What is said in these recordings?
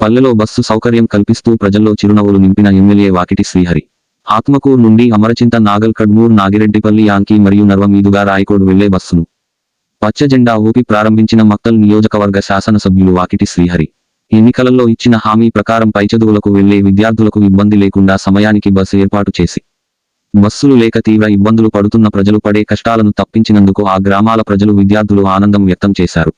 పల్లెలో బస్సు సౌకర్యం కల్పిస్తూ ప్రజల్లో చిరునవ్వులు నింపిన ఎమ్మెల్యే వాకిటి శ్రీహరి. ఆత్మకూరు నుండి అమరచింత నాగల్ కడ్మూర్ నాగిరెడ్డిపల్లి యాంకి మరియు నర్వ మీదుగా రాయకోడ్ వెళ్ళే బస్సును. పచ్చ జెండా ఊపి ప్రారంభించిన మక్తల్ నియోజకవర్గ శాసనసభ్యులు వాకిటి శ్రీహరి. ఎన్నికలలో ఇచ్చిన హామీ ప్రకారం పైచదువులకు వెళ్ళే విద్యార్థులకు ఇబ్బంది లేకుండా సమయానికి బస్సు ఏర్పాటు చేసి. బస్సులు లేక తీవ్ర ఇబ్బందులు పడుతున్న ప్రజలు పడే కష్టాలను తప్పించినందుకు ఆ గ్రామాల ప్రజలు విద్యార్థులు ఆనందం వ్యక్తం చేశారు.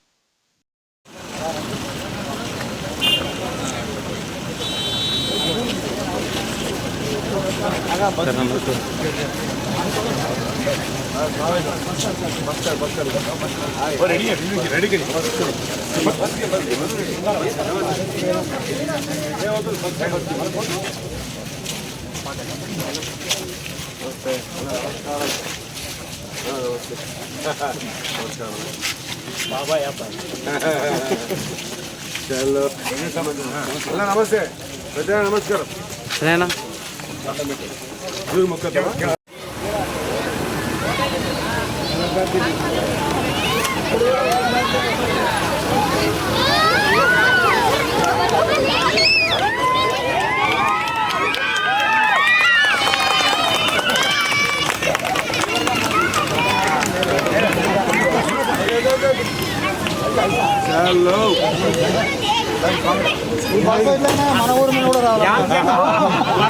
చలో నమస్తే. పెద్ద నమస్కారం. సరేనా గురు మొక్క చలో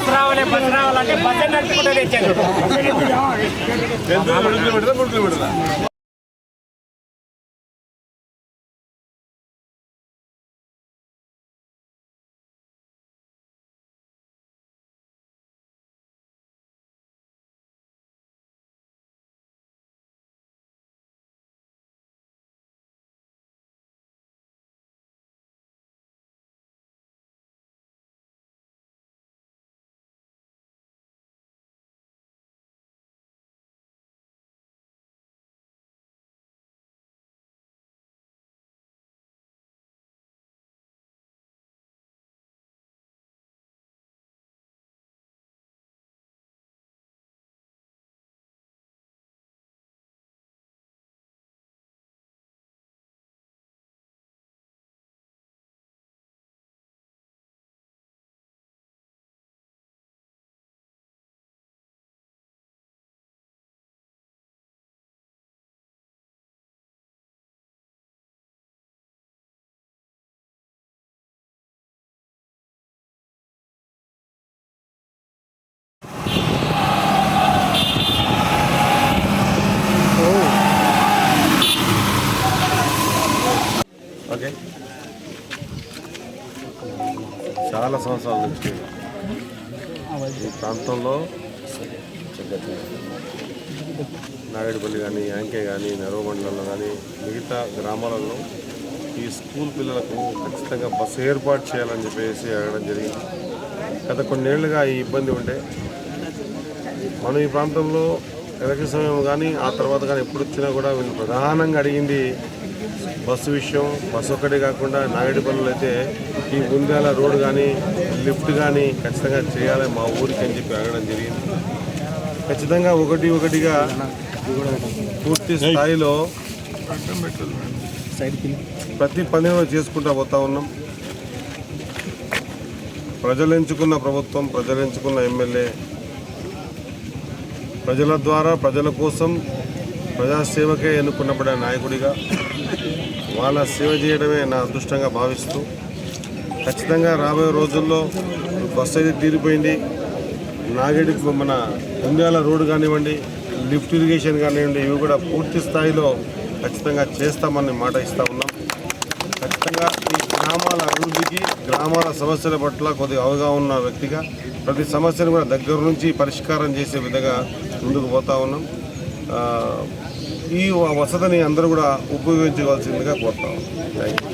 బస్ రావాలి బస్ రావాలంటే బస్ నడుచుకుంటే తెచ్చాను ఓకే. చాలా సంవత్సరాల నుంచి ఈ ప్రాంతంలో నాయుడుపల్లి కానీ యాంకే కానీ నెరవబండలలో కానీ మిగతా గ్రామాలలో ఈ స్కూల్ పిల్లలకు ఖచ్చితంగా బస్సు ఏర్పాటు చేయాలని చెప్పేసి అడగడం జరిగింది. గత కొన్నేళ్ళుగా ఈ ఇబ్బంది ఉంటే మనం ఈ ప్రాంతంలో ఎలక్షన్ సమయం కానీ ఆ తర్వాత కానీ ఎప్పుడు వచ్చినా కూడా వీళ్ళు ప్రధానంగా అడిగింది బస్సు విషయం బస్సు ఒక్కటే కాకుండా నాయుడుపల్లిలో అయితే ఈ గుందాల రోడ్ కానీ లిఫ్ట్ కానీ ఖచ్చితంగా చేయాలి మా ఊరికి అని చెప్పి అడగడం జరిగింది. ఖచ్చితంగా ఒకటి ఒకటిగా పూర్తి స్థాయిలో ప్రతి పనిలో చేసుకుంటూ పోతా ఉన్నాం. ప్రజలు ఎంచుకున్న ప్రభుత్వం ప్రజలు ఎంచుకున్న ఎమ్మెల్యే ప్రజల ద్వారా ప్రజల కోసం ప్రజాసేవకే ఎన్నుకున్నప్పుడే నాయకుడిగా వాళ్ళ సేవ చేయడమే నా అదృష్టంగా భావిస్తూ ఖచ్చితంగా రాబోయే రోజుల్లో బస్సు అయితే తీరిపోయింది. నాగేడి మన ఉండ్యాల రోడ్డు కానివ్వండి లిఫ్ట్ ఇరిగేషన్ కానివ్వండి ఇవి కూడా పూర్తి స్థాయిలో ఖచ్చితంగా చేస్తామని మాట ఇస్తా ఉన్నాం. ఖచ్చితంగా ఈ గ్రామాల అభివృద్ధికి గ్రామాల సమస్యల పట్ల కొద్దిగా అవగాహన ఉన్న వ్యక్తిగా ప్రతి సమస్యను కూడా దగ్గర నుంచి పరిష్కారం చేసే విధంగా ముందుకు పోతా ఉన్నాం. ఈ వసతిని అందరూ కూడా ఉపయోగించవలసిందిగా కోరుతాం. Thank you